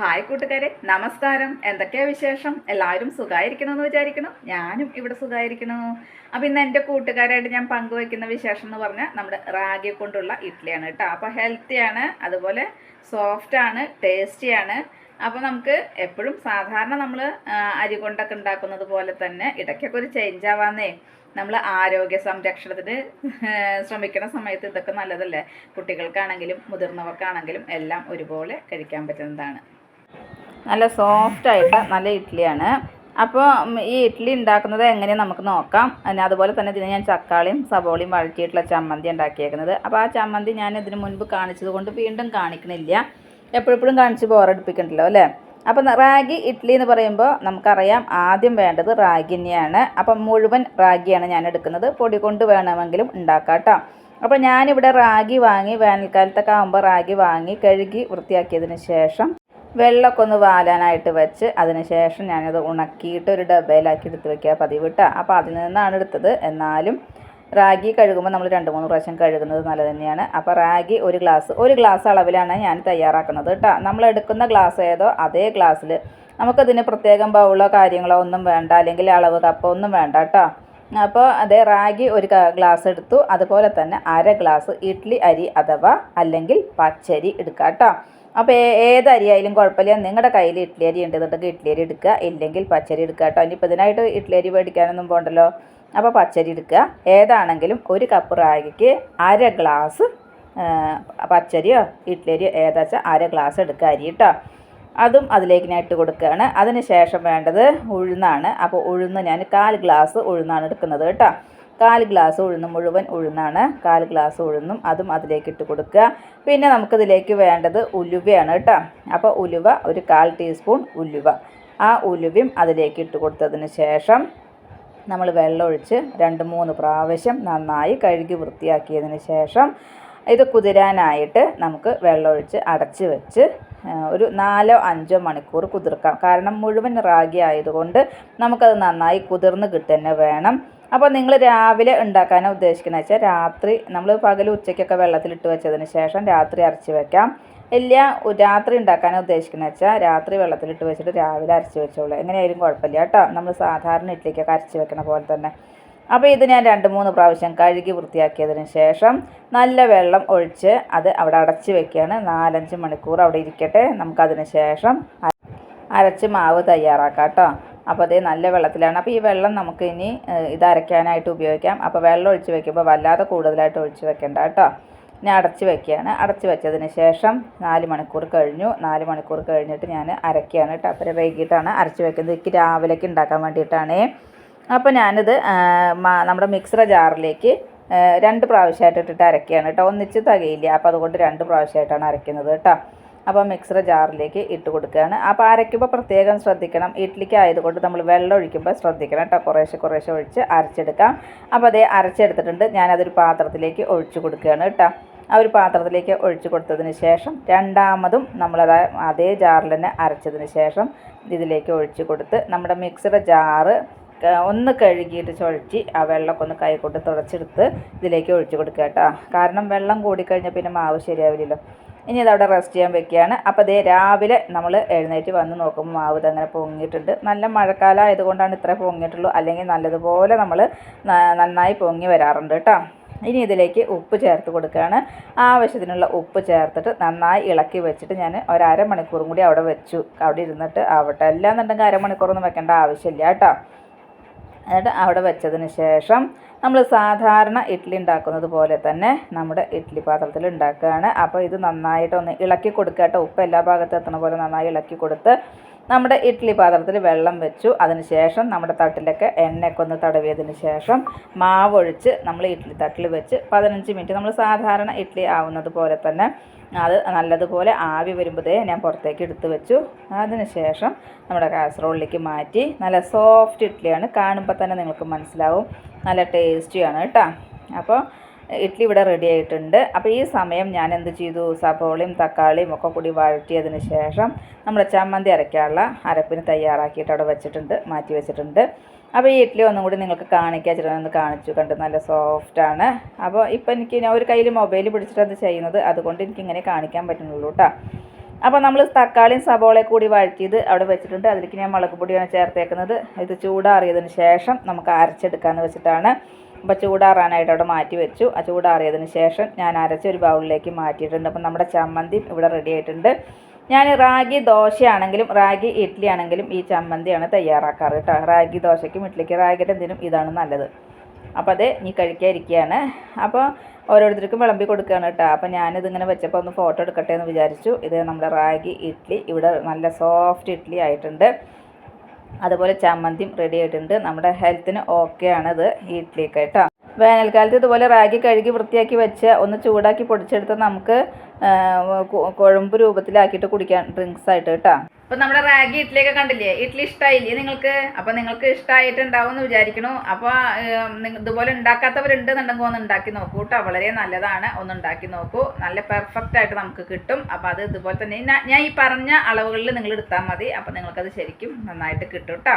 Hi കൂട്ടുകാരെ. നമസ്കാരം. എന്തൊക്കെയാ വിശേഷം? എല്ലാവരും സുഖമായിരിക്കണമെന്ന് വിചാരിക്കണം ഞാനും ഇവിടെ സുഖമായിരിക്കണു അപ്പം ഇന്ന് എന്റെ കൂട്ടുകാരായിട്ട് ഞാൻ പങ്കുവയ്ക്കുന്ന വിശേഷം എന്ന് പറഞ്ഞാൽ നമ്മുടെ റാഗി കൊണ്ടുള്ള ഇഡ്ഡലിയാണ് കേട്ടോ. അപ്പോൾ ഹെൽത്തിയാണ് അതുപോലെ സോഫ്റ്റാണ് ടേസ്റ്റിയാണ് അപ്പോൾ നമുക്ക് എപ്പോഴും സാധാരണ നമ്മൾ അരി കൊണ്ടൊക്കെ ഉണ്ടാക്കുന്നത് പോലെ തന്നെ ഇടയ്ക്കൊക്കെ ഒരു ചേഞ്ച് ആവാന്നേ. നമ്മൾ ആരോഗ്യ സംരക്ഷണത്തിന് ശ്രമിക്കുന്ന സമയത്ത് ഇതൊക്കെ നല്ലതല്ലേ? കുട്ടികൾക്കാണെങ്കിലും മുതിർന്നവർക്കാണെങ്കിലും എല്ലാം ഒരുപോലെ കഴിക്കാൻ പറ്റുന്നതാണ്. നല്ല സോഫ്റ്റായിട്ട് നല്ല ഇഡ്ഡലിയാണ്. അപ്പോൾ ഈ ഇഡ്ഡലി ഉണ്ടാക്കുന്നത് എങ്ങനെയാണ് നമുക്ക് നോക്കാം. പിന്നെ അതുപോലെ തന്നെ ഇതിന് ഞാൻ ചക്കാളിയും സബോളയും വഴറ്റിയിട്ടുള്ള ചമ്മന്തി ഉണ്ടാക്കിയേക്കുന്നത്. അപ്പോൾ ആ ചമ്മന്തി ഞാൻ ഇതിന് മുൻപ് കാണിച്ചത് കൊണ്ട് വീണ്ടും കാണിക്കണില്ല. എപ്പോഴെപ്പോഴും കാണിച്ച് ബോറടിപ്പിക്കണ്ടല്ലോ അല്ലേ? അപ്പം റാഗി ഇഡ്ഡലി എന്ന് പറയുമ്പോൾ നമുക്കറിയാം ആദ്യം വേണ്ടത് റാഗി തന്നെയാണ്. അപ്പം മുഴുവൻ റാഗിയാണ് ഞാൻ എടുക്കുന്നത്. പൊടി കൊണ്ട് വേണമെങ്കിലും ഉണ്ടാക്കാം കേട്ടോ അപ്പോൾ ഞാനിവിടെ റാഗി വാങ്ങി വേനൽക്കാലത്തൊക്കെ ആകുമ്പോൾ റാഗി വാങ്ങി കഴുകി വൃത്തിയാക്കിയതിന് ശേഷം വെള്ളമൊക്കെ ഒന്ന് വാലാനായിട്ട് വെച്ച് അതിന് ശേഷം ഞാനത് ഉണക്കിയിട്ട് ഒരു ഡബയിലാക്കി എടുത്ത് വെക്കുക പതിവ് കേട്ടോ അപ്പോൾ അതിൽ നിന്നാണ് എടുത്തത്. എന്നാലും റാഗി കഴുകുമ്പോൾ നമ്മൾ രണ്ട് മൂന്ന് പ്രാവശ്യം കഴുകുന്നത് നല്ലത് തന്നെയാണ്. അപ്പോൾ റാഗി ഒരു ഗ്ലാസ് ഒരു ഗ്ലാസ് അളവിലാണ് ഞാൻ തയ്യാറാക്കുന്നത് കേട്ടോ നമ്മൾ എടുക്കുന്ന ഗ്ലാസ് ഏതോ അതേ ഗ്ലാസ്സിൽ. നമുക്കതിന് പ്രത്യേകം ബൗളോ കാര്യങ്ങളോ ഒന്നും വേണ്ട. അല്ലെങ്കിൽ അളവ് കപ്പോ ഒന്നും വേണ്ട കേട്ടോ അപ്പോൾ അതേ റാഗി ഒരു ഗ്ലാസ് എടുത്തു. അതുപോലെ തന്നെ അര ഗ്ലാസ് ഇഡ്ലി അരി അഥവാ അല്ലെങ്കിൽ പച്ചരി എടുക്കാം കേട്ടോ അപ്പോൾ ഏത് അരി ആയാലും കുഴപ്പമില്ല. നിങ്ങളുടെ കയ്യിൽ ഇഡ്ഡലി അരി ഉണ്ടെന്നുണ്ടെങ്കിൽ ഇഡ്ഡലി അരി എടുക്കുക. ഇല്ലെങ്കിൽ പച്ചരി എടുക്കുക കേട്ടോ. ഇനിയിപ്പോൾ ഇതിനായിട്ട് ഇഡ്ഡലി അരി മേടിക്കാനൊന്നും പോകണ്ടല്ലോ അപ്പോൾ പച്ചരി എടുക്കുക. ഏതാണെങ്കിലും ഒരു കപ്പ് റാഗിക്ക് അര ഗ്ലാസ് പച്ചരിയോ ഇഡ്ഡലി അരിയോ ഏതാ വെച്ചാൽ അര ഗ്ലാസ് എടുക്കുക അരി കേട്ടോ. അതും അതിലേക്ക് ഞാൻ ഇട്ട് കൊടുക്കുകയാണ്. അതിന് ശേഷം വേണ്ടത് ഉഴുന്നാണ്. അപ്പോൾ ഉഴുന്ന് ഞാൻ കാൽ ഗ്ലാസ് ഉഴുന്നാണ് എടുക്കുന്നത് കേട്ടോ. കാൽ ഗ്ലാസ് ഉഴുന്ന് മുഴുവൻ ഉഴുന്നാണ്. കാൽ ഗ്ലാസ് ഉഴുന്നും അതും അതിലേക്ക് ഇട്ട് കൊടുക്കുക. പിന്നെ നമുക്കിതിലേക്ക് വേണ്ടത് ഉലുവയാണ് കേട്ടോ. അപ്പോൾ ഉലുവ ഒരു കാൽ ടീസ്പൂൺ ഉലുവ. ആ ഉലുവയും അതിലേക്ക് ഇട്ട് കൊടുത്തതിന് ശേഷം നമ്മൾ വെള്ളമൊഴിച്ച് രണ്ട് മൂന്ന് പ്രാവശ്യം നന്നായി കഴുകി വൃത്തിയാക്കിയതിന് ശേഷം ഇത് കുതിരാനായിട്ട് നമുക്ക് വെള്ളമൊഴിച്ച് അടച്ച് വെച്ച് ഒരു നാലോ അഞ്ചോ മണിക്കൂർ കുതിർക്കാം. കാരണം മുഴുവൻ റാഗി ആയതുകൊണ്ട് നമുക്കത് നന്നായി കുതിർന്ന് കിട്ടുന്നെ വേണം. അപ്പോൾ നിങ്ങൾ രാവിലെ ഉണ്ടാക്കാനാണ് ഉദ്ദേശിക്കുന്നത് വെച്ചാൽ രാത്രി നമ്മൾ പകൽ ഉച്ചയ്ക്കൊക്കെ വെള്ളത്തിലിട്ട് വെച്ചതിന് ശേഷം രാത്രി അരച്ച് വെക്കാം. ഇല്ല രാത്രി ഉണ്ടാക്കാനാണ് ഉദ്ദേശിക്കുന്നത് വെച്ചാൽ രാത്രി വെള്ളത്തിലിട്ട് വെച്ചിട്ട് രാവിലെ അരച്ച് വെച്ചോളൂ. എങ്ങനെയായാലും കുഴപ്പമില്ല കേട്ടോ. നമ്മൾ സാധാരണ ഇഡ്ഡലിക്കൊക്കെ അരച്ച് വെക്കണ പോലെ തന്നെ. അപ്പോൾ ഇത് ഞാൻ രണ്ട് മൂന്ന് പ്രാവശ്യം കഴുകി വൃത്തിയാക്കിയതിന് ശേഷം നല്ല വെള്ളം ഒഴിച്ച് അത് അവിടെ അടച്ച് വെക്കുകയാണ് നാലഞ്ച് മണിക്കൂർ അവിടെ ഇരിക്കട്ടെ. നമുക്കതിന് ശേഷം അരച്ച് മാവ് തയ്യാറാക്കാം കേട്ടോ. അപ്പോൾ അതേ നല്ല വെള്ളത്തിലാണ്. അപ്പോൾ ഈ വെള്ളം നമുക്ക് ഇനി ഇത് അരയ്ക്കാനായിട്ട് ഉപയോഗിക്കാം. അപ്പോൾ വെള്ളം ഒഴിച്ച് വെക്കുമ്പോൾ വല്ലാതെ കൂടുതലായിട്ട് ഒഴിച്ച് വെക്കേണ്ട കേട്ടോ. ഞാൻ അടച്ച് വെക്കുകയാണ്. അടച്ച് വെച്ചതിന് ശേഷം നാല് മണിക്കൂർ കഴിഞ്ഞു. നാല് മണിക്കൂർ കഴിഞ്ഞിട്ട് ഞാൻ അരയ്ക്കുകയാണ് കേട്ടോ. അപ്പോൾ വൈകിട്ടാണ് അരച്ച് വെക്കുന്നത്. എനിക്ക് രാവിലേക്ക് ഉണ്ടാക്കാൻ വേണ്ടിയിട്ടാണ്. അപ്പോൾ ഞാനിത് നമ്മുടെ മിക്സറ ജാറിലേക്ക് രണ്ട് പ്രാവശ്യമായിട്ട് ഇട്ടിട്ട് അരയ്ക്കുകയാണ് കേട്ടോ. ഒന്നിച്ച് തകയില്ല. അപ്പോൾ അതുകൊണ്ട് രണ്ട് പ്രാവശ്യമായിട്ടാണ് അരയ്ക്കുന്നത് കേട്ടോ. അപ്പോൾ മിക്സർ ജാറിലേക്ക് ഇട്ട് കൊടുക്കുകയാണ്. അപ്പോൾ അരയ്ക്കുമ്പോൾ പ്രത്യേകം ശ്രദ്ധിക്കണം. ഇഡ്ഡലിക്ക് ആയതുകൊണ്ട് നമ്മൾ വെള്ളം ഒഴിക്കുമ്പോൾ ശ്രദ്ധിക്കണം കേട്ടോ. കുറേശ്ശെ കുറേശ്ശെ ഒഴിച്ച് അരച്ചെടുക്കാം. അപ്പോൾ അതേ അരച്ചെടുത്തിട്ടുണ്ട്. ഞാനതൊരു പാത്രത്തിലേക്ക് ഒഴിച്ചു കൊടുക്കുകയാണ് കേട്ടോ. ആ ഒരു പാത്രത്തിലേക്ക് ഒഴിച്ചു കൊടുത്തതിന് ശേഷം രണ്ടാമതും നമ്മളത് അതേ ജാറിൽ തന്നെ അരച്ചതിന് ശേഷം ഇതിലേക്ക് ഒഴിച്ചു കൊടുത്ത് നമ്മുടെ മിക്സിയുടെ ജാറ് ഒന്ന് കഴുകിയിട്ട് ചുഴറ്റി ആ വെള്ളമൊക്കെ ഒന്ന് കൈ കൊണ്ട് തുടച്ചെടുത്ത് ഇതിലേക്ക് ഒഴിച്ചു കൊടുക്കുക കേട്ടോ. കാരണം വെള്ളം കൂടിക്കഴിഞ്ഞാൽ പിന്നെ മാവ് ശരിയാവില്ലല്ലോ. ഇനി ഇതവിടെ റെസ്റ്റ് ചെയ്യാൻ വെക്കുകയാണ്. അപ്പോൾ അതേ രാവിലെ നമ്മൾ എഴുന്നേറ്റ് വന്ന് നോക്കുമ്പോൾ മാവ് ഇതങ്ങനെ പൊങ്ങിയിട്ടുണ്ട്. നല്ല മഴക്കാലം ആയതുകൊണ്ടാണ് ഇത്ര പൊങ്ങിയിട്ടുള്ളൂ. അല്ലെങ്കിൽ നല്ലതുപോലെ നമ്മൾ നന്നായി പൊങ്ങി വരാറുണ്ട് കേട്ടോ. ഇനി ഇതിലേക്ക് ഉപ്പ് ചേർത്ത് കൊടുക്കുകയാണ്. ആവശ്യത്തിനുള്ള ഉപ്പ് ചേർത്തിട്ട് നന്നായി ഇളക്കി വെച്ചിട്ട് ഞാൻ ഒരു അരമണിക്കൂറും കൂടി അവിടെ വെച്ചു. അവിടെ ഇരുന്നിട്ട് ആവട്ടെ. അല്ലാന്നുണ്ടെങ്കിൽ അരമണിക്കൂറൊന്നും വെക്കേണ്ട ആവശ്യമില്ല കേട്ടോ. എന്നിട്ട് അവിടെ വെച്ചതിന് ശേഷം നമ്മൾ സാധാരണ ഇഡ്ഡലി ഉണ്ടാക്കുന്നത് പോലെ തന്നെ നമ്മുടെ ഇഡ്ഡലി പാത്രത്തിൽ ഉണ്ടാക്കുകയാണ്. അപ്പോൾ ഇത് നന്നായിട്ടൊന്ന് ഇളക്കി കൊടുക്കുക കേട്ടോ. ഉപ്പ് എല്ലാ ഭാഗത്തും എത്തണ പോലെ നന്നായി ഇളക്കി കൊടുത്ത് നമ്മുടെ ഇഡ്ഡലി പാത്രത്തിൽ വെള്ളം വെച്ചു. അതിന് ശേഷം നമ്മുടെ തട്ടിലൊക്കെ എണ്ണയൊക്കെ ഒന്ന് തടവിയതിന് ശേഷം മാവൊഴിച്ച് നമ്മൾ ഇഡ്ഡലി തട്ടിൽ വെച്ച് പതിനഞ്ച് മിനിറ്റ് നമ്മൾ സാധാരണ ഇഡ്ഡലി ആവുന്നത് പോലെ തന്നെ അത് നല്ലതുപോലെ ആവി വരുമ്പോഴേ ഞാൻ പുറത്തേക്ക് എടുത്തു വെച്ചു. അതിന് ശേഷം നമ്മുടെ കാസറോളിലേക്ക് മാറ്റി നല്ല സോഫ്റ്റ് ഇഡ്ഡലിയാണ് കാണുമ്പോൾ തന്നെ നിങ്ങൾക്ക് മനസ്സിലാവും. നല്ല ടേസ്റ്റിയാണ് കേട്ടോ. അപ്പോൾ ഇഡ്ഡലി ഇവിടെ റെഡി ആയിട്ടുണ്ട്. അപ്പോൾ ഈ സമയം ഞാൻ എന്ത് ചെയ്തു? സബോളയും തക്കാളിയും ഒക്കെ കൂടി വഴറ്റിയതിന് ശേഷം നമ്മുടെ ചമ്മന്തി അരയ്ക്കാനുള്ള അരപ്പിന് തയ്യാറാക്കിയിട്ട് അവിടെ വെച്ചിട്ടുണ്ട് മാറ്റി വെച്ചിട്ടുണ്ട്. അപ്പോൾ ഈ ഇഡ്ഡലി ഒന്നും കൂടി നിങ്ങൾക്ക് കാണിക്കാൻ ഒന്ന് കാണിച്ചു കണ്ട് നല്ല സോഫ്റ്റാണ് അപ്പോൾ ഇപ്പോൾ എനിക്ക് ഞാൻ ഒരു കയ്യിൽ മൊബൈൽ പിടിച്ചിട്ടത് ചെയ്യുന്നത്. അതുകൊണ്ട് എനിക്ക് ഇങ്ങനെ കാണിക്കാൻ പറ്റുന്നുള്ളൂ കേട്ടോ അപ്പോൾ നമ്മൾ തക്കാളിയും സബോളയും കൂടി വഴറ്റിയത് അവിടെ വെച്ചിട്ടുണ്ട്. അതിലേക്ക് ഞാൻ മുളക് പൊടിയാണ് ചേർത്തേക്കുന്നത്. ഇത് ചൂടാറിയതിന് ശേഷം നമുക്ക് അരച്ചെടുക്കാമെന്ന് വെച്ചിട്ടാണ്. അപ്പോൾ ചൂടാറാനായിട്ട് അവിടെ മാറ്റി വെച്ചു. ആ ചൂടാറിയതിന് ശേഷം ഞാൻ അരച്ച ഒരു ബൗളിലേക്ക് മാറ്റിയിട്ടുണ്ട്. അപ്പം നമ്മുടെ ചമ്മന്തി ഇവിടെ റെഡി ആയിട്ടുണ്ട്. ഞാൻ റാഗി ദോശയാണെങ്കിലും റാഗി ഇഡ്ഡലി ആണെങ്കിലും ഈ ചമ്മന്തിയാണ് തയ്യാറാക്കാറ് കേട്ടോ. റാഗി ദോശയ്ക്കും ഇഡ്ഡലിക്ക് റാഗിയുടെ എന്തിനും ഇതാണ് നല്ലത്. അപ്പോൾ അത് ഇനി കഴിക്കാതിരിക്കുകയാണ് അപ്പോൾ ഓരോരുത്തർക്കും വിളമ്പി കൊടുക്കുകയാണ് കേട്ടോ. അപ്പോൾ ഞാനിതിങ്ങനെ വെച്ചപ്പോൾ ഒന്ന് ഫോട്ടോ എടുക്കട്ടെ എന്ന് വിചാരിച്ചു. ഇത് നമ്മുടെ റാഗി ഇഡ്ഡലി ഇവിടെ നല്ല സോഫ്റ്റ് ഇഡ്ഡലി ആയിട്ടുണ്ട്. അതുപോലെ ചമ്മന്തിയും റെഡി ആയിട്ടുണ്ട്. നമ്മുടെ ഹെൽത്തിന് ഓക്കെ ഈ ഇഡ്ഡലിയൊക്കെ കേട്ടോ. വേനൽക്കാലത്ത് ഇതുപോലെ റാഗി കഴുകി വൃത്തിയാക്കി വെച്ച് ഒന്ന് ചൂടാക്കി പൊടിച്ചെടുത്ത് നമുക്ക് കുഴമ്പ് രൂപത്തിലാക്കിയിട്ട് കുടിക്കാൻ ഡ്രിങ്ക്സ് ആയിട്ട് കേട്ടോ. അപ്പൊ നമ്മുടെ റാഗി ഇഡ്ഡലിയൊക്കെ കണ്ടില്ലേ? ഇഡ്ഡലി ഇഷ്ടമായില്ലേ നിങ്ങൾക്ക്? അപ്പൊ നിങ്ങൾക്ക് ഇഷ്ടമായിട്ടുണ്ടാവും എന്ന് വിചാരിക്കണു അപ്പൊ ഏം, നിങ്ങ- ഇതുപോലെ ഉണ്ടാക്കാത്തവരുണ്ടെന്നുണ്ടെങ്കിൽ ഒന്ന് ഉണ്ടാക്കി നോക്കൂ കേട്ടോ. വളരെ നല്ലതാണ്. ഒന്ന് ഉണ്ടാക്കി നോക്കൂ. നല്ല പെർഫെക്റ്റ് ആയിട്ട് നമുക്ക് കിട്ടും. അപ്പൊ അത് ഇതുപോലെ തന്നെ. ഞാൻ- ഈ പറഞ്ഞ അളവുകളിൽ നിങ്ങൾ എടുത്താൽ മതി. അപ്പൊ നിങ്ങൾക്കത് ശരിക്കും നന്നായിട്ട് കിട്ടും കേട്ടോ.